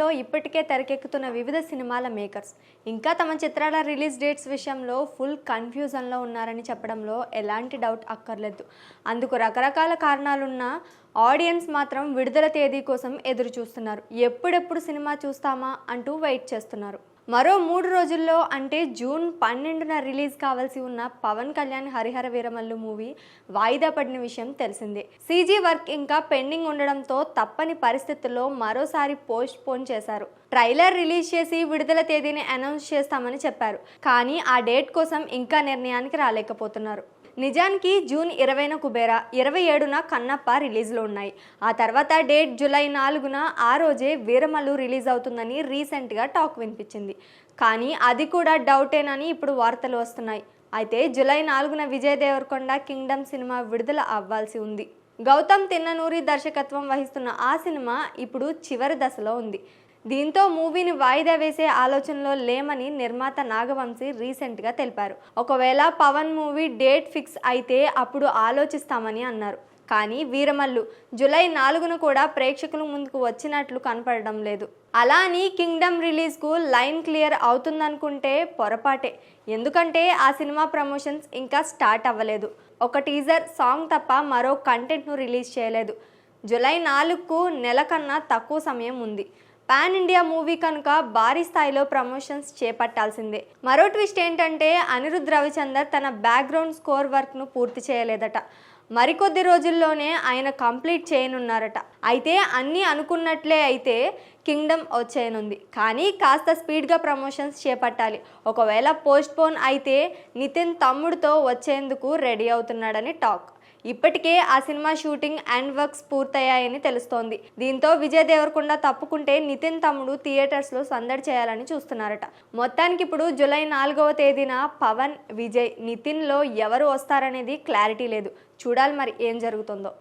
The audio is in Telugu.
లో ఇప్పటికే తెరకెక్కుతున్న వివిధ సినిమాల మేకర్స్. ఇంకా తమ చిత్రాల రిలీజ్ డేట్స్ విషయంలో ఫుల్ కన్ఫ్యూజన్లో ఉన్నారని చెప్పడంలో ఎలాంటి డౌట్ అక్కర్లేదు. అందుకు రకరకాల కారణాలున్నా ఆడియన్స్ మాత్రం విడుదల తేదీ కోసం ఎదురు చూస్తున్నారు ఎప్పుడెప్పుడు సినిమా చూస్తామా అంటూ వెయిట్ చేస్తున్నారు. మరో మూడు రోజుల్లో అంటే జూన్ పన్నెండున రిలీజ్ కావాల్సి ఉన్న పవన్ కళ్యాణ్ హరిహర వీరమల్లు మూవీ వాయిదా పడిన విషయం తెలిసిందే. సీజీ వర్క్ ఇంకా పెండింగ్ ఉండడంతో తప్పని పరిస్థితుల్లో మరోసారి పోస్ట్ పోన్ చేశారు. ట్రైలర్ రిలీజ్ చేసి విడుదల తేదీని అనౌన్స్ చేస్తామని చెప్పారు. కానీ ఆ డేట్ కోసం ఇంకా నిర్ణయానికి రాలేకపోతున్నారు. నిజానికి జూన్ ఇరవైన కుబేరా ఇరవై ఏడున కన్నప్ప రిలీజ్లో ఉన్నాయి. ఆ తర్వాత డేట్ జూలై నాలుగున ఆ రోజే వీరమల్లు రిలీజ్ అవుతుందని రీసెంట్గా టాక్ వినిపించింది. కానీ అది కూడా డౌటేనని ఇప్పుడు వార్తలు వస్తున్నాయి. అయితే జూలై నాలుగున విజయ్ దేవరకొండ కింగ్డమ్ సినిమా విడుదల అవ్వాల్సి ఉంది. గౌతమ్ తిన్ననూరి దర్శకత్వం వహిస్తున్న ఆ సినిమా ఇప్పుడు చివరి దశలో ఉంది. దీంతో మూవీని వాయిదా వేసే ఆలోచనలో లేమని నిర్మాత నాగవంశీ రీసెంట్గా తెలిపారు. ఒకవేళ పవన్ మూవీ డేట్ ఫిక్స్ అయితే అప్పుడు ఆలోచిస్తామని అన్నారు. కానీ వీరమల్లు జూలై నాలుగున కూడా ప్రేక్షకుల ముందుకు వచ్చినట్లు కనపడడం లేదు. అలా అని కింగ్డమ్ రిలీజ్కు లైన్ క్లియర్ అవుతుందనుకుంటే పొరపాటే. ఎందుకంటే ఆ సినిమా ప్రమోషన్స్ ఇంకా స్టార్ట్ అవ్వలేదు. ఒక టీజర్ సాంగ్ తప్ప మరో కంటెంట్ను రిలీజ్ చేయలేదు. జూలై నాలుగుకు నెల కన్నా తక్కువ సమయం ఉంది. పాన్ ఇండియా మూవీ కనుక భారీ స్థాయిలో ప్రమోషన్స్ చేపట్టాల్సిందే. మరో ట్విస్ట్ ఏంటంటే అనిరుద్ రవిచందర్ తన బ్యాక్గ్రౌండ్ స్కోర్ వర్క్ను పూర్తి చేయలేదట. మరికొద్ది రోజుల్లోనే ఆయన కంప్లీట్ చేయనున్నారట. అయితే అన్నీ అనుకున్నట్లే అయితే కింగ్డమ్ వచ్చేయనుంది. కానీ కాస్త స్పీడ్గా ప్రమోషన్స్ చేపట్టాలి. ఒకవేళ పోస్ట్పోన్ అయితే నితిన్ తమ్ముడితో వచ్చేందుకు రెడీ అవుతున్నాడని టాక్. ఇప్పటికే ఆ సినిమా షూటింగ్ అండ్ వర్క్స్ పూర్తయ్యాయని తెలుస్తోంది. దీంతో విజయ్ దేవరకొండ తప్పుకుంటే నితిన్ తమ్ముడు థియేటర్స్లో సందడి చేయాలని చూస్తున్నారట. మొత్తానికి ఇప్పుడు జూలై నాలుగవ తేదీన పవన్ విజయ్ నితిన్లో ఎవరు వస్తారనేది క్లారిటీ లేదు. చూడాలి మరి ఏం జరుగుతుందో.